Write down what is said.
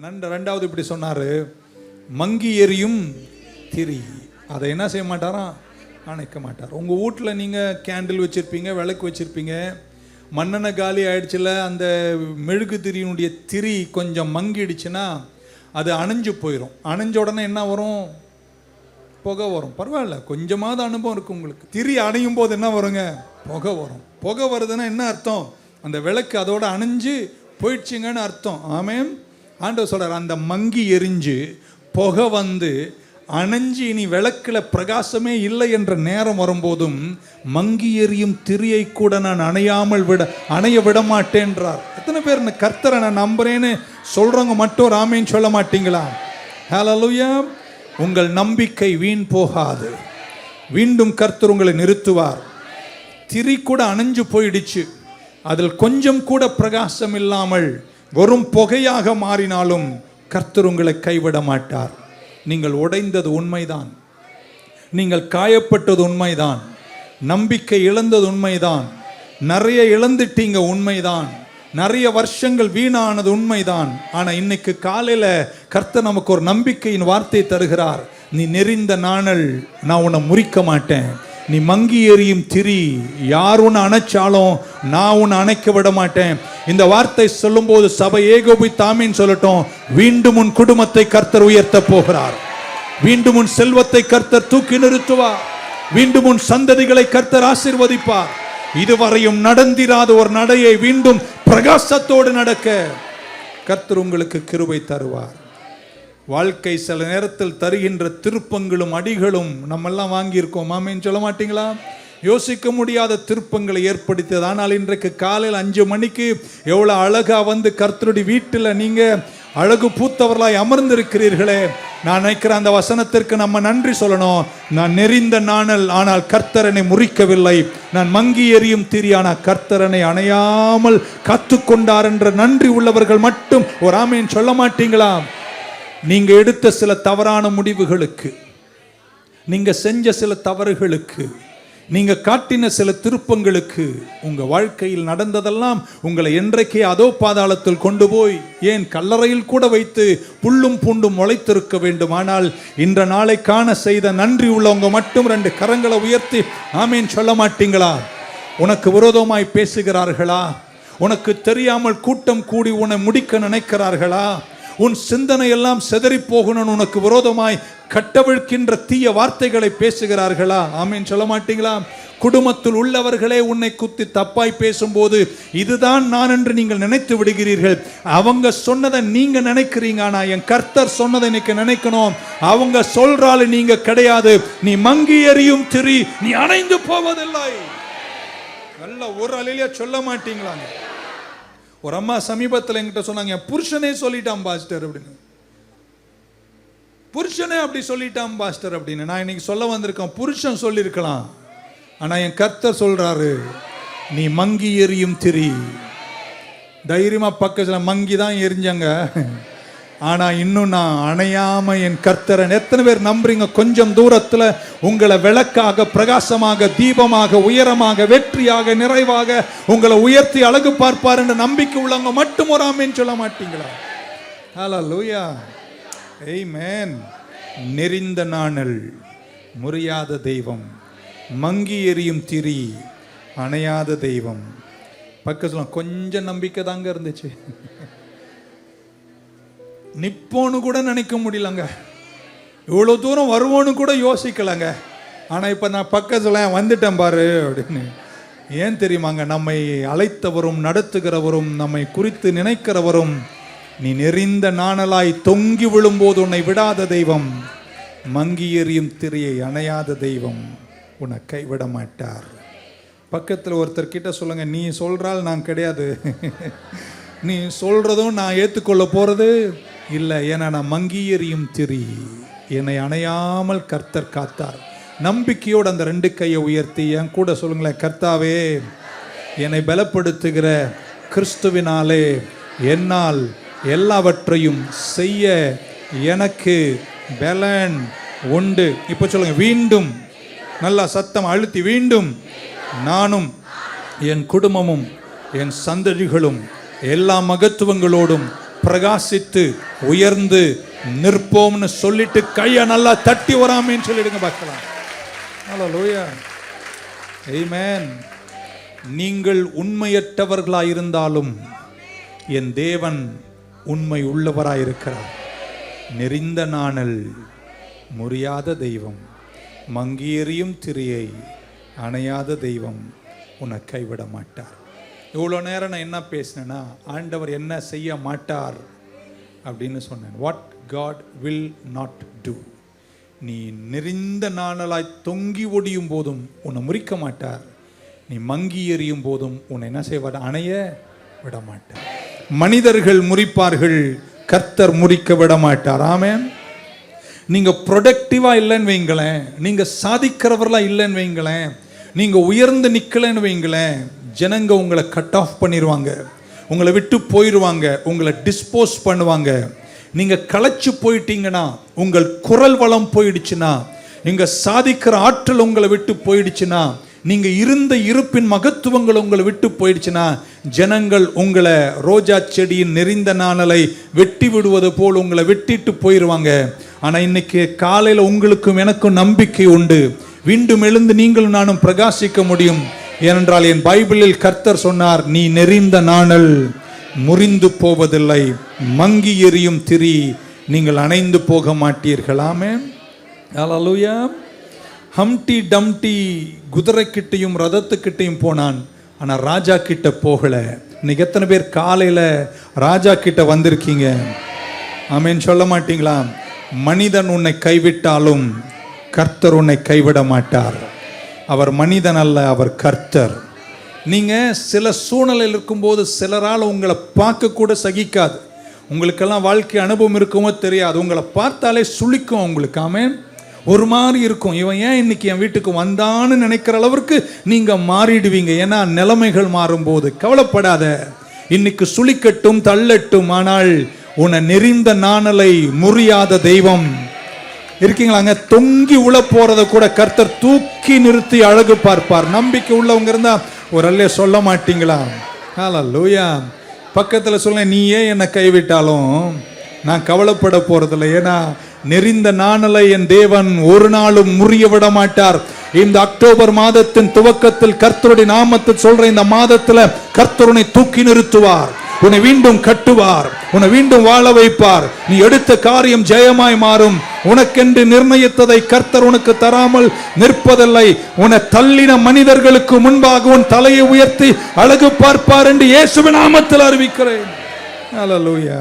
நண்ட ரெண்டாவது இப்படி சொன்னாரு மங்கி எரியும் திரி. அதை என்ன செய்ய மாட்டாராம் அணைக்க மாட்டார். உங்க வீட்ல நீங்க கேண்டில் வச்சிருப்பீங்க விளக்கு வச்சிருப்பீங்க மண்ணெண்ணெய் காலி ஆயிடுச்சுல அந்த மெழுகு திரியினுடைய திரி கொஞ்சம் மங்கிடுச்சுன்னா அது அணைஞ்சு போயிடும் அணைஞ்ச உடனே என்ன வரும்? புகை வரும். பரவாயில்ல கொஞ்சமாவது அனுபவம் இருக்கு உங்களுக்கு. திரி அணையும் போது என்ன வருங்க? புகை வரும். புகை வருதுன்னா என்ன அர்த்தம்? அந்த விளக்கு அதோட அணைஞ்சு போயிடுச்சுங்கன்னு அர்த்தம். ஆமேன். ஆண்டவர் சொல்கிறார் அந்த மங்கி எரிஞ்சு புகை வந்து அணைஞ்சு இனி விளக்கில் பிரகாசமே இல்லை என்ற நேரம் வரும்போதும் மங்கி எரியும் திரியை கூட நான் அணையாமல் விட அணைய விட மாட்டேன்றார் எத்தனை பேர் இந்த கர்த்தரை நான் நம்புறேன்னு சொல்கிறவங்க மட்டும் ராமேன்னு சொல்ல மாட்டீங்களா? ஹலலுயா உங்கள் நம்பிக்கை வீண் போகாது. மீண்டும் கர்த்தர் உங்களை நிறுத்துவார். திரி கூட அணைஞ்சு போயிடுச்சு. அதில் கொஞ்சம் கூட பிரகாசம் இல்லாமல் வெறும் புகையாக மாறினாலும் கர்த்தர் உங்களை கைவிட மாட்டார். நீங்கள் உடைந்தது உண்மைதான். நீங்கள் காயப்பட்டது உண்மைதான். நம்பிக்கை இழந்தது உண்மைதான். நிறைய இழந்துட்டீங்க உண்மைதான். நிறைய வருஷங்கள் வீணானது உண்மைதான். ஆனால் இன்னைக்கு காலையில் கர்த்தர் நமக்கு ஒரு நம்பிக்கையின் வார்த்தை தருகிறார். நீ நெறிந்த நாணல் நான் உன்னை முறிக்க மாட்டேன். நீ மங்கி எறியும் திரி யார் உன்னை அணைச்சாலும் நான் உன்னை அணைக்க விட மாட்டேன். இந்த வார்த்தை சொல்லும்போது சபை ஏகோபி தாமின்னு சொல்லட்டும் மீண்டும் உன் குடும்பத்தை கர்த்தர் உயர்த்த போகிறார். மீண்டும் உன் செல்வத்தை கர்த்தர் தூக்கி நிறுத்துவார். மீண்டும் உன் சந்ததிகளை கர்த்தர் ஆசிர்வதிப்பார். இதுவரையும் நடந்திராத ஒரு நடையை மீண்டும் பிரகாசத்தோடு நடக்க கர்த்தர் உங்களுக்கு கிருபை தருவார். வாழ்க்கை சில நேரத்தில் தருகின்ற திருப்பங்களும் அடிகளும் நம்மெல்லாம் வாங்கியிருக்கோம். மாமேன்னு சொல்ல மாட்டீங்களா? யோசிக்க முடியாத திருப்பங்களை ஏற்படுத்தியது. ஆனால் இன்றைக்கு காலையில் அஞ்சு மணிக்கு எவ்வளோ அழகாக வந்து கர்த்தருடைய வீட்டில் நீங்கள் அழகு பூத்தவர்களாய் அமர்ந்திருக்கிறீர்களே. நான் நினைக்கிறேன் அந்த வசனத்திற்கு நம்ம நன்றி சொல்லணும். நான் நெறிந்த நாணல் ஆனால் கர்த்தரனை முறிக்கவில்லை. நான் மங்கி எறியும் திரியான கர்த்தரனை அணையாமல் கற்றுக்கொண்டார் என்ற நன்றி உள்ளவர்கள் மட்டும். ஒரு ஆமேன். சொல்ல மாட்டீங்களா? நீங்க எடுத்த சில தவறான முடிவுகளுக்கு நீங்க செஞ்ச சில தவறுகளுக்கு நீங்க காட்டின சில திருப்பங்களுக்கு உங்க வாழ்க்கையில் நடந்ததெல்லாம் உங்களை என்றைக்கே அதோ பாதாளத்தில் கொண்டு போய் ஏன் கல்லறையில் கூட வைத்து புல்லும் பூண்டும் முளைத்திருக்க வேண்டும் ஆனால் இன்ற நாளை காண செய்த நன்றி உள்ளவங்க மட்டும் ரெண்டு கரங்களை உயர்த்தி ஆமேன் சொல்ல மாட்டீங்களா? உனக்கு விரோதமாய் பேசுகிறார்களா? உனக்கு தெரியாமல் கூட்டம் கூடி உன்னை முடிக்க நினைக்கிறார்களா? உன் சிந்தனை எல்லாம் செதறி போகணும்னு உனக்கு விரோதமாய் கட்டவிழ்க்கின்ற தீய வார்த்தைகளை பேசுகிறார்களா? ஆமீன். சொல்ல மாட்டீங்களா? குடும்பத்தில் உள்ளவர்களே உன்னை குத்தி தப்பாய் பேசும்போது இதுதான் நான் என்று நீங்கள் நினைத்து விடுகிறீர்கள். அவங்க சொன்னதை நீங்க நினைக்கிறீங்க ஆனா என் கர்த்தர் சொன்னதை இன்னைக்கு நினைக்கணும். அவங்க சொல்றாள் நீங்க கிடையாது. நீ மங்கி எறியும் திரி நீ அணைந்து போவதில்லை. நல்ல ஒரு அலையில சொல்ல மாட்டீங்களாங்க. ஒரு அம்மா சமீபத்தில் என்கிட்ட சொன்னாங்க என் புருஷனே சொல்லிட்டான் பாஸ்டர் அப்படின்னு. புருஷனே அப்படி சொல்லிட்டான் பாஸ்டர் அப்படின்னு. நான் இன்னைக்கு சொல்ல வந்திருக்கேன் புருஷன் சொல்லியிருக்கலாம். ஆனா என் கர்த்தர் சொல்றாரு நீ மங்கி எரியும் திரி. தைரியமா பக்கத்துல மங்கி தான் எரிஞ்சாங்க. ஆனா இன்னும் நான் அணையாம என் கர்த்தரன் எத்தனை பேர் நம்புறீங்க? கொஞ்சம் தூரத்துல உங்களை விளக்காக பிரகாசமாக தீபமாக உயரமாக வெற்றியாக நிறைவாக உங்களை உயர்த்தி அழகு பார்ப்பார் என்ற நம்பிக்கை உள்ளவங்க மட்டும் ஒரு ஆமேன்னு சொல்ல மாட்டீங்களா? ஹalleluya மேன் நெறிந்த நாணல் முறியாத தெய்வம் மங்கி எரியும் திரி அணையாத தெய்வம். பக்கத்துல கொஞ்சம் நம்பிக்கை தாங்க இருந்துச்சு. நிப்போன்னு கூட நினைக்க முடியலங்க இவ்வளோ தூரம் வருவோன்னு கூட யோசிக்கலங்க. ஆனால் இப்போ நான் பக்கத்தில் வந்துட்டேன் பாரு அப்படின்னு. ஏன் தெரியுமாங்க? நம்மை அழைத்தவரும் நடத்துகிறவரும் நம்மை குறித்து நினைக்கிறவரும் நீ நெறிந்த நாணலாய் தொங்கி விழும்போது உன்னை விடாத தெய்வம் மங்கி எறியும் திரையை அணையாத தெய்வம் உன்னை கைவிட மாட்டார். பக்கத்தில் ஒருத்தர் கிட்ட சொல்லுங்க நீ சொல்றால் நான் கிடையாது. நீ சொல்றதும் நான் ஏற்றுக்கொள்ள போறது இல்லை ஏன்னா நான் மங்கி எறியும் திரி. என்னை அணையாமல் கர்த்தர் காத்தார். நம்பிக்கையோடு அந்த ரெண்டு கையை உயர்த்தி என் கூட சொல்லுங்களேன் கர்த்தாவே என்னை பலப்படுத்துகிற கிறிஸ்துவினாலே என்னால் எல்லாவற்றையும் செய்ய எனக்கு பலன் உண்டு. இப்போ சொல்லுங்க மீண்டும் நல்லா சத்தம் அழுத்தி மீண்டும் நானும் என் குடும்பமும் என் சந்ததிகளும் எல்லா மகத்துவங்களோடும் பிரகாசித்து உயர்ந்து நிற்போம்னு சொல்லிட்டு கையை நல்லா தட்டி வராமேன்னு சொல்லிடுங்க பார்க்கலாம். ஹalleluya ஆமென் நீங்கள் உண்மையற்றவர்களாயிருந்தாலும் என் தேவன் உண்மை உள்ளவராயிருக்கிறார். நெறிந்த நாணல் முறியாத தெய்வம் மங்கியெறியும் திரியை அணையாத தெய்வம் உன்னை கைவிட மாட்டார் இவ்வளோ நேரம் நான் என்ன பேசினேன்னா ஆண்டவர் என்ன செய்ய மாட்டார் அப்படின்னு சொன்னேன். What God will not do நீ நெறிந்த நாணலாய் தொங்கி ஒடியும் போதும் உன்னை முறிக்க மாட்டார். நீ மங்கி எறியும் போதும் உன்னை என்ன செய்வார்? அணைய விட மாட்டார் மனிதர்கள் முறிப்பார்கள் கர்த்தர் முறிக்க விட மாட்டார் ஆமென். நீங்க ப்ரொடக்டிவா இல்லைன்னு வைங்களேன். நீங்க சாதிக்கிறவர்களா இல்லைன்னு வைங்களேன். நீங்க உயர்ந்து நிக்கலைன்னு வைங்களேன். ஜனங்க உங்களை கட் ஆஃப் பண்ணிடுவாங்க உங்களை விட்டு போயிடுவாங்க உங்களை டிஸ்போஸ் பண்ணுவாங்க. நீங்கள் களைச்சு போயிட்டீங்கன்னா உங்கள் குரல் வளம் போயிடுச்சுன்னா நீங்கள் சாதிக்கிற ஆற்றல் உங்களை விட்டு போயிடுச்சுன்னா நீங்கள் இருந்த இருப்பின் மகத்துவங்கள் உங்களை விட்டு போயிடுச்சுன்னா ஜனங்கள் உங்களை ரோஜா செடியின் நெறிந்த நாணலை வெட்டி விடுவது போல் உங்களை வெட்டிட்டு போயிடுவாங்க ஆனால் இன்னைக்கு காலையில் உங்களுக்கும் எனக்கும் நம்பிக்கை உண்டு. மீண்டும் எழுந்து நீங்களும் நானும் பிரகாசிக்க முடியும். ஏனென்றால் என் பைபிளில் கர்த்தர் சொன்னார் நீ நெறிந்த நாணல் முறிந்து போவதில்லை. மங்கி எரியும் திரி நீங்கள் அணைந்து போக மாட்டீர்களாமே ஹalleluya ஹம்டி டம்டி குதிரைக்கிட்டையும் ரதத்துக்கிட்டையும் போனான். ஆனால் ராஜா கிட்ட போகல. இன்னைக்கு எத்தனை பேர் காலையில் ராஜா கிட்ட வந்திருக்கீங்க? ஆமேன்னு சொல்ல மாட்டீங்களா? மனிதன் உன்னை கைவிட்டாலும் கர்த்தர் உன்னை கைவிட மாட்டார். அவர் மனிதன் அல்ல அவர் கர்த்தர். நீங்க சில சூழ்நிலையில் இருக்கும்போது சிலரால் உங்களை பார்க்க கூட சகிக்காது. உங்களுக்கெல்லாம் வாழ்க்கை அனுபவம் இருக்குமோ தெரியாது. உங்களை பார்த்தாலே சுளிக்கும் உங்களுக்கு ஒரு மாதிரி இருக்கும். இவன் ஏன் இன்னைக்கு என் வீட்டுக்கு வந்தான்னு நினைக்கிற அளவிற்கு நீங்க மாறிடுவீங்க. ஏன்னா நிலைமைகள் மாறும்போது கவலைப்படாத. இன்னைக்கு சுளிக்கட்டும் தள்ளட்டும் ஆனால் உன்னை நெறிந்த நாணலை முறியாத தெய்வம். இருக்கீங்களாங்க? தொங்கி உள்ள போறத கூட கர்த்தர் தூக்கி நிறுத்தி அழகு பார்ப்பார். நம்பிக்கை உள்ளவங்க இருந்தா ஒரு அல்லே சொல்ல மாட்டீங்களா? லூயா பக்கத்துல சொல்ல நீ ஏன் என்னை கைவிட்டாலும் நான் கவலைப்பட போறதில்லை. ஏன்னா நெறிந்த நாணலை என் தேவன் ஒரு நாளும் முறிய விட மாட்டார். இந்த அக்டோபர் மாதத்தின் துவக்கத்தில் கர்த்தருடைய நாமத்தில் சொல்ற இந்த மாதத்துல கர்த்தருனை தூக்கி நிறுத்துவார். உன்னை மீண்டும் கட்டுவார் உன்னை மீண்டும் வாழ வைப்பார். நீ எடுத்த காரியம் ஜெயமாய் மாறும். உனக்கென்று நிர்ணயித்ததை கர்த்தர் உனக்கு தராமல் நிற்பதில்லை. உன தள்ளின மனிதர்களுக்கு முன்பாக உன் தலையை உயர்த்தி அழகு பார்ப்பார் என்று இயேசுவின் நாமத்தில் அறிவிக்கிறேன். அலலூயா